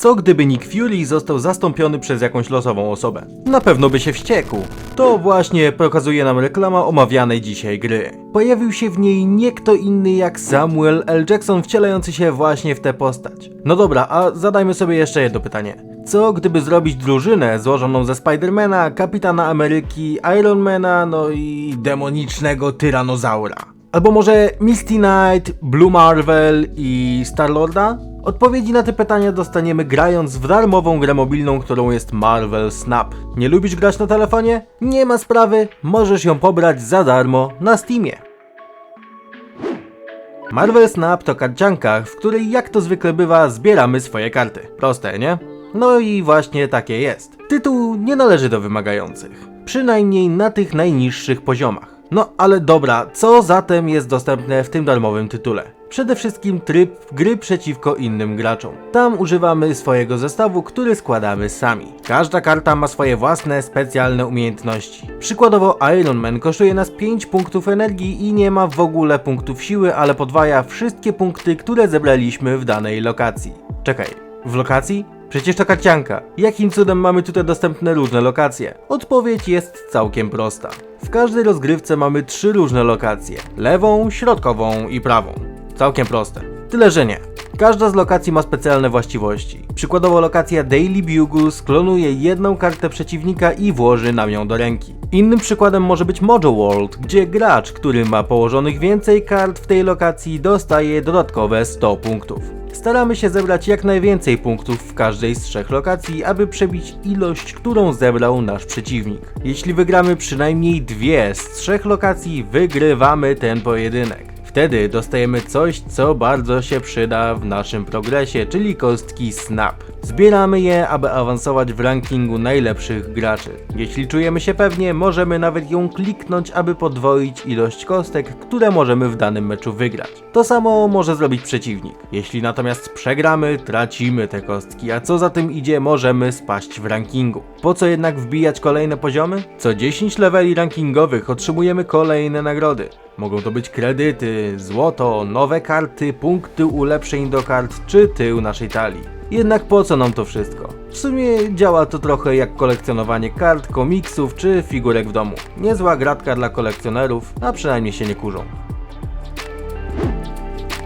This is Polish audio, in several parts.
Co gdyby Nick Fury został zastąpiony przez jakąś losową osobę? Na pewno by się wściekł. To właśnie pokazuje nam reklama omawianej dzisiaj gry. Pojawił się w niej nie kto inny jak Samuel L. Jackson wcielający się właśnie w tę postać. No dobra, a zadajmy sobie jeszcze jedno pytanie. Co gdyby zrobić drużynę złożoną ze Spidermana, Kapitana Ameryki, Ironmana, no i demonicznego tyranozaura? Albo może Misty Knight, Blue Marvel i Star-Lorda? Odpowiedzi na te pytania dostaniemy grając w darmową grę mobilną, którą jest Marvel Snap. Nie lubisz grać na telefonie? Nie ma sprawy, możesz ją pobrać za darmo na Steamie. Marvel Snap to karcianka, w której jak to zwykle bywa zbieramy swoje karty. Proste, nie? No i właśnie takie jest. Tytuł nie należy do wymagających. Przynajmniej na tych najniższych poziomach. No ale dobra, co zatem jest dostępne w tym darmowym tytule? Przede wszystkim tryb gry przeciwko innym graczom. Tam używamy swojego zestawu, który składamy sami. Każda karta ma swoje własne specjalne umiejętności. Przykładowo Iron Man kosztuje nas 5 punktów energii i nie ma w ogóle punktów siły, ale podwaja wszystkie punkty, które zebraliśmy w danej lokacji. Czekaj, w lokacji? Przecież to karcianka. Jakim cudem mamy tutaj dostępne różne lokacje? Odpowiedź jest całkiem prosta. W każdej rozgrywce mamy trzy różne lokacje. Lewą, środkową i prawą. Całkiem proste. Tyle, że nie. Każda z lokacji ma specjalne właściwości. Przykładowo lokacja Daily Bugle sklonuje jedną kartę przeciwnika i włoży nam ją do ręki. Innym przykładem może być Mojo World, gdzie gracz, który ma położonych więcej kart w tej lokacji dostaje dodatkowe 100 punktów. Staramy się zebrać jak najwięcej punktów w każdej z trzech lokacji, aby przebić ilość, którą zebrał nasz przeciwnik. Jeśli wygramy przynajmniej dwie z trzech lokacji, wygrywamy ten pojedynek. Wtedy dostajemy coś, co bardzo się przyda w naszym progresie, czyli kostki Snap. Zbieramy je, aby awansować w rankingu najlepszych graczy. Jeśli czujemy się pewnie, możemy nawet ją kliknąć, aby podwoić ilość kostek, które możemy w danym meczu wygrać. To samo może zrobić przeciwnik. Jeśli natomiast przegramy, tracimy te kostki, a co za tym idzie, możemy spaść w rankingu. Po co jednak wbijać kolejne poziomy? Co 10 leveli rankingowych otrzymujemy kolejne nagrody. Mogą to być kredyty, złoto, nowe karty, punkty ulepszeń do kart czy tył naszej talii. Jednak po co nam to wszystko? W sumie działa to trochę jak kolekcjonowanie kart, komiksów czy figurek w domu. Niezła gratka dla kolekcjonerów, a przynajmniej się nie kurzą.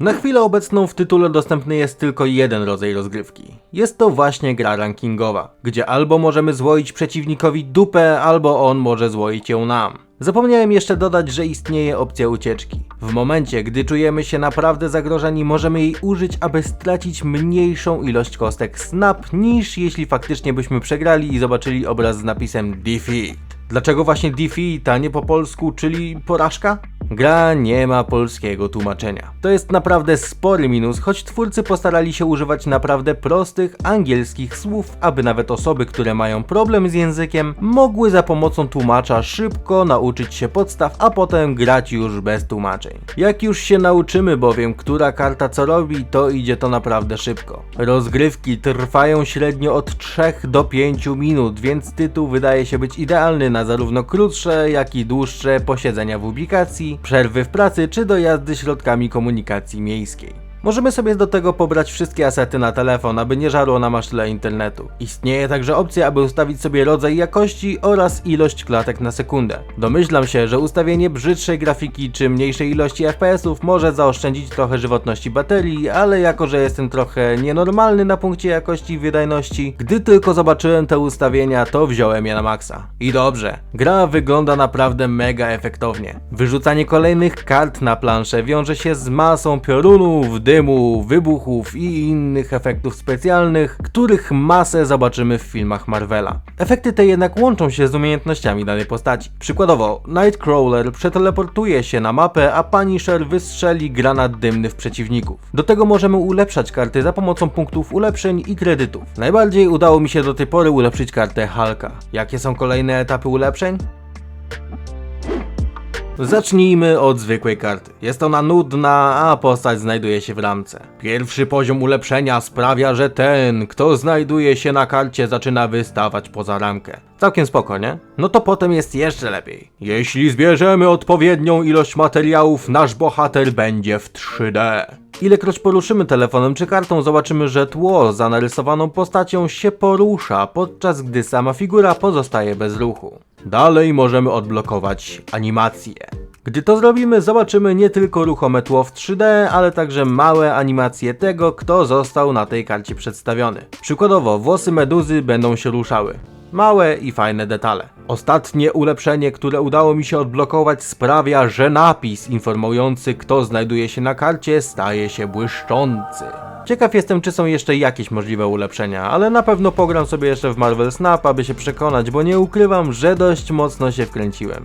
Na chwilę obecną w tytule dostępny jest tylko jeden rodzaj rozgrywki. Jest to właśnie gra rankingowa, gdzie albo możemy złoić przeciwnikowi dupę, albo on może złoić ją nam. Zapomniałem jeszcze dodać, że istnieje opcja ucieczki. W momencie, gdy czujemy się naprawdę zagrożeni, możemy jej użyć, aby stracić mniejszą ilość kostek snap, niż jeśli faktycznie byśmy przegrali i zobaczyli obraz z napisem defeat. Dlaczego właśnie defeat, a nie po polsku, czyli porażka? Gra nie ma polskiego tłumaczenia. To jest naprawdę spory minus, choć twórcy postarali się używać naprawdę prostych angielskich słów, aby nawet osoby, które mają problem z językiem, mogły za pomocą tłumacza szybko nauczyć się podstaw, a potem grać już bez tłumaczeń. Jak już się nauczymy bowiem, która karta co robi, to idzie to naprawdę szybko. Rozgrywki trwają średnio od 3 do 5 minut, więc tytuł wydaje się być idealny na zarówno krótsze, jak i dłuższe posiedzenia w ubikacji, przerwy w pracy czy dojazdy środkami komunikacji miejskiej. Możemy sobie do tego pobrać wszystkie asety na telefon, aby nie żarło nam aż tyle internetu. Istnieje także opcja, aby ustawić sobie rodzaj jakości oraz ilość klatek na sekundę. Domyślam się, że ustawienie brzydszej grafiki czy mniejszej ilości FPS-ów może zaoszczędzić trochę żywotności baterii, ale jako, że jestem trochę nienormalny na punkcie jakości i wydajności, gdy tylko zobaczyłem te ustawienia, to wziąłem je na maksa. I dobrze, gra wygląda naprawdę mega efektownie. Wyrzucanie kolejnych kart na planszę wiąże się z masą piorunów, dymu, wybuchów i innych efektów specjalnych, których masę zobaczymy w filmach Marvela. Efekty te jednak łączą się z umiejętnościami danej postaci. Przykładowo, Nightcrawler przeteleportuje się na mapę, a Punisher wystrzeli granat dymny w przeciwników. Do tego możemy ulepszać karty za pomocą punktów ulepszeń i kredytów. Najbardziej udało mi się do tej pory ulepszyć kartę Hulka. Jakie są kolejne etapy ulepszeń? Zacznijmy od zwykłej karty. Jest ona nudna, a postać znajduje się w ramce. Pierwszy poziom ulepszenia sprawia, że ten, kto znajduje się na karcie, zaczyna wystawać poza ramkę. Całkiem spoko, nie? No to potem jest jeszcze lepiej. Jeśli zbierzemy odpowiednią ilość materiałów, nasz bohater będzie w 3D. Ilekroć poruszymy telefonem czy kartą, zobaczymy, że tło za narysowaną postacią się porusza, podczas gdy sama figura pozostaje bez ruchu. Dalej możemy odblokować animację. Gdy to zrobimy, zobaczymy nie tylko ruchome tło w 3D, ale także małe animacje tego, kto został na tej karcie przedstawiony. Przykładowo, włosy meduzy będą się ruszały. Małe i fajne detale. Ostatnie ulepszenie, które udało mi się odblokować sprawia, że napis informujący kto znajduje się na karcie staje się błyszczący. Ciekaw jestem czy są jeszcze jakieś możliwe ulepszenia, ale na pewno pogram sobie jeszcze w Marvel Snap, aby się przekonać, bo nie ukrywam, że dość mocno się wkręciłem.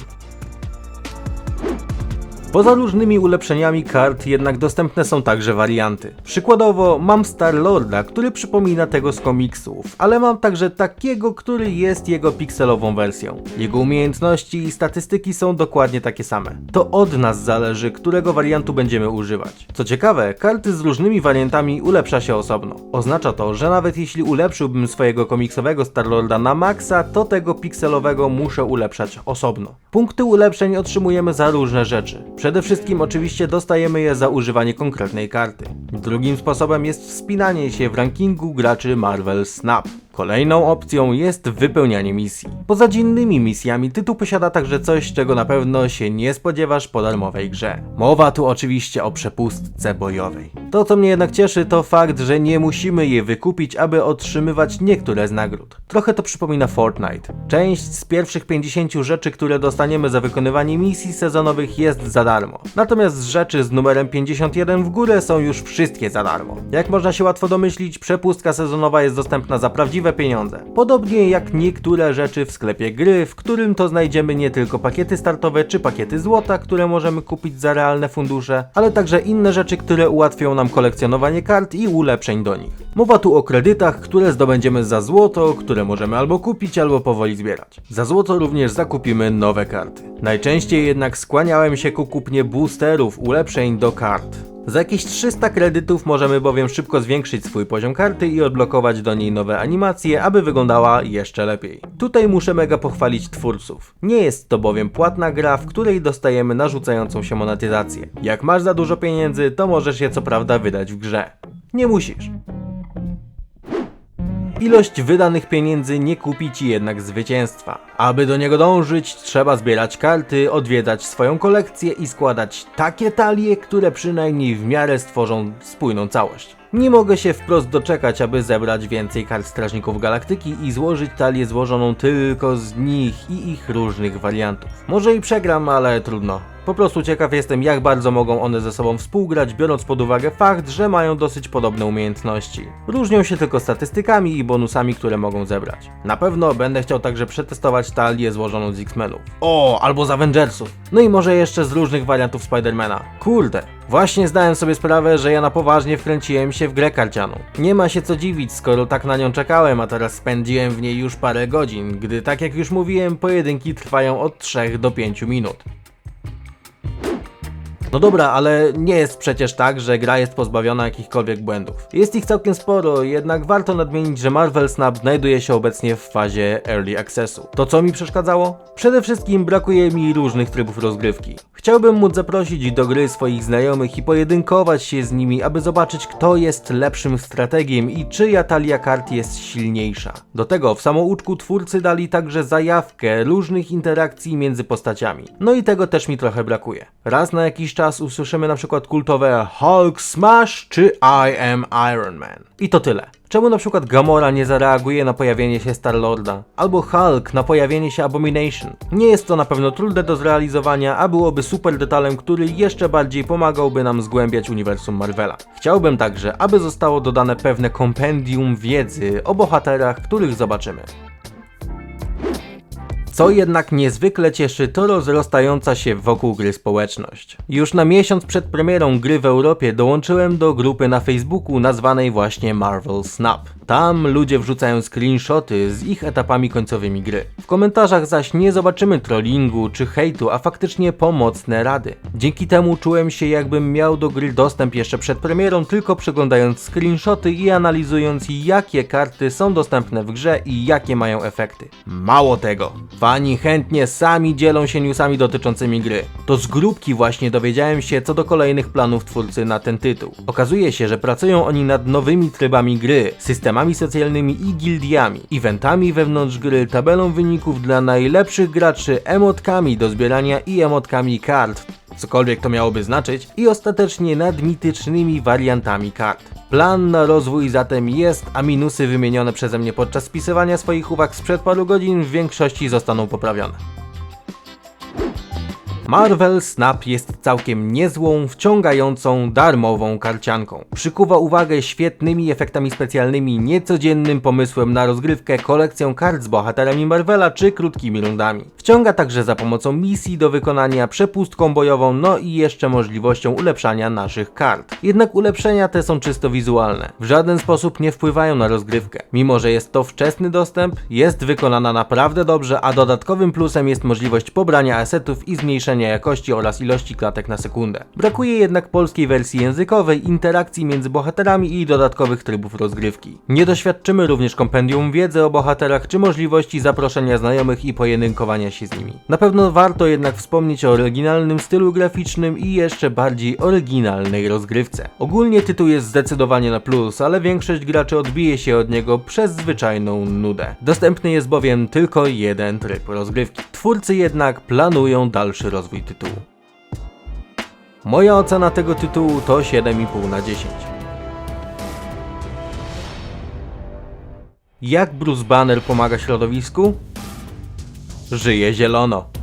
Poza różnymi ulepszeniami kart jednak dostępne są także warianty. Przykładowo mam Star-Lorda, który przypomina tego z komiksów, ale mam także takiego, który jest jego pikselową wersją. Jego umiejętności i statystyki są dokładnie takie same. To od nas zależy, którego wariantu będziemy używać. Co ciekawe, karty z różnymi wariantami ulepsza się osobno. Oznacza to, że nawet jeśli ulepszyłbym swojego komiksowego Star-Lorda na maksa, to tego pikselowego muszę ulepszać osobno. Punkty ulepszeń otrzymujemy za różne rzeczy. Przede wszystkim oczywiście dostajemy je za używanie konkretnej karty. Drugim sposobem jest wspinanie się w rankingu graczy Marvel Snap. Kolejną opcją jest wypełnianie misji. Poza dziennymi misjami tytuł posiada także coś, czego na pewno się nie spodziewasz po darmowej grze. Mowa tu oczywiście o przepustce bojowej. To co mnie jednak cieszy to fakt, że nie musimy je wykupić, aby otrzymywać niektóre z nagród. Trochę to przypomina Fortnite. Część z pierwszych 50 rzeczy, które dostaniemy za wykonywanie misji sezonowych jest za darmo. Natomiast rzeczy z numerem 51 w górę są już wszystkie za darmo. Jak można się łatwo domyślić, przepustka sezonowa jest dostępna za prawdziwe pieniądze. Podobnie jak niektóre rzeczy w sklepie gry, w którym to znajdziemy nie tylko pakiety startowe czy pakiety złota, które możemy kupić za realne fundusze, ale także inne rzeczy, które ułatwią nam kolekcjonowanie kart i ulepszeń do nich. Mowa tu o kredytach, które zdobędziemy za złoto, które możemy albo kupić, albo powoli zbierać. Za złoto również zakupimy nowe karty. Najczęściej jednak skłaniałem się ku kupnie boosterów ulepszeń do kart. Za jakieś 300 kredytów możemy bowiem szybko zwiększyć swój poziom karty i odblokować do niej nowe animacje, aby wyglądała jeszcze lepiej. Tutaj muszę mega pochwalić twórców. Nie jest to bowiem płatna gra, w której dostajemy narzucającą się monetyzację. Jak masz za dużo pieniędzy, to możesz je co prawda wydać w grze. Nie musisz. Ilość wydanych pieniędzy nie kupi ci jednak zwycięstwa. Aby do niego dążyć, trzeba zbierać karty, odwiedzać swoją kolekcję i składać takie talie, które przynajmniej w miarę stworzą spójną całość. Nie mogę się wprost doczekać, aby zebrać więcej kart Strażników Galaktyki i złożyć talię złożoną tylko z nich i ich różnych wariantów. Może i przegram, ale trudno. Po prostu ciekaw jestem, jak bardzo mogą one ze sobą współgrać, biorąc pod uwagę fakt, że mają dosyć podobne umiejętności. Różnią się tylko statystykami i bonusami, które mogą zebrać. Na pewno będę chciał także przetestować talię złożoną z X-Menów. O, albo z Avengersów. No i może jeszcze z różnych wariantów Spidermana. Kurde, Właśnie zdałem sobie sprawę, że ja na poważnie wkręciłem się w grę karcianą. Nie ma się co dziwić, skoro tak na nią czekałem, a teraz spędziłem w niej już parę godzin, gdy tak jak już mówiłem, pojedynki trwają od 3 do 5 minut. No dobra, ale nie jest przecież tak, że gra jest pozbawiona jakichkolwiek błędów. Jest ich całkiem sporo, jednak warto nadmienić, że Marvel Snap znajduje się obecnie w fazie Early Accessu. To co mi przeszkadzało? Przede wszystkim brakuje mi różnych trybów rozgrywki. Chciałbym móc zaprosić do gry swoich znajomych i pojedynkować się z nimi, aby zobaczyć kto jest lepszym strategiem i czyja talia kart jest silniejsza. Do tego w samouczku twórcy dali także zajawkę różnych interakcji między postaciami. No i tego też mi trochę brakuje. Raz na jakiś czas usłyszymy na przykład kultowe Hulk Smash czy I am Iron Man. I to tyle. Czemu na przykład Gamora nie zareaguje na pojawienie się Star-Lorda? Albo Hulk na pojawienie się Abomination? Nie jest to na pewno trudne do zrealizowania, a byłoby super detalem, który jeszcze bardziej pomagałby nam zgłębiać uniwersum Marvela. Chciałbym także, aby zostało dodane pewne kompendium wiedzy o bohaterach, których zobaczymy. Co jednak niezwykle cieszy, to rozrastająca się wokół gry społeczność. Już na miesiąc przed premierą gry w Europie dołączyłem do grupy na Facebooku nazwanej właśnie Marvel Snap. Tam ludzie wrzucają screenshoty z ich etapami końcowymi gry. W komentarzach zaś nie zobaczymy trollingu czy hejtu, a faktycznie pomocne rady. Dzięki temu czułem się jakbym miał do gry dostęp jeszcze przed premierą, tylko przeglądając screenshoty i analizując jakie karty są dostępne w grze i jakie mają efekty. Mało tego, fani chętnie sami dzielą się newsami dotyczącymi gry. To z grupki właśnie dowiedziałem się co do kolejnych planów twórcy na ten tytuł. Okazuje się, że pracują oni nad nowymi trybami gry, systemami socjalnymi i gildiami, eventami wewnątrz gry, tabelą wyników dla najlepszych graczy, emotkami do zbierania i emotkami kart, cokolwiek to miałoby znaczyć, i ostatecznie nad mitycznymi wariantami kart. Plan na rozwój zatem jest, a minusy wymienione przeze mnie podczas spisywania swoich uwag sprzed paru godzin w większości zostaną poprawione. Marvel Snap jest całkiem niezłą, wciągającą, darmową karcianką. Przykuwa uwagę świetnymi efektami specjalnymi, niecodziennym pomysłem na rozgrywkę, kolekcją kart z bohaterami Marvela czy krótkimi rundami. Wciąga także za pomocą misji do wykonania, przepustką bojową, no i jeszcze możliwością ulepszania naszych kart. Jednak ulepszenia te są czysto wizualne. W żaden sposób nie wpływają na rozgrywkę. Mimo, że jest to wczesny dostęp, jest wykonana naprawdę dobrze, a dodatkowym plusem jest możliwość pobrania asetów i zmniejszenia jakości oraz ilości klatek na sekundę. Brakuje jednak polskiej wersji językowej, interakcji między bohaterami i dodatkowych trybów rozgrywki. Nie doświadczymy również kompendium wiedzy o bohaterach czy możliwości zaproszenia znajomych i pojedynkowania się z nimi. Na pewno warto jednak wspomnieć o oryginalnym stylu graficznym i jeszcze bardziej oryginalnej rozgrywce. Ogólnie tytuł jest zdecydowanie na plus, ale większość graczy odbije się od niego przez zwyczajną nudę. Dostępny jest bowiem tylko jeden tryb rozgrywki. Twórcy jednak planują dalszy rozwój tytułu. Moja ocena tego tytułu to 7,5 na 10. Jak Bruce Banner pomaga środowisku? Żyje zielono.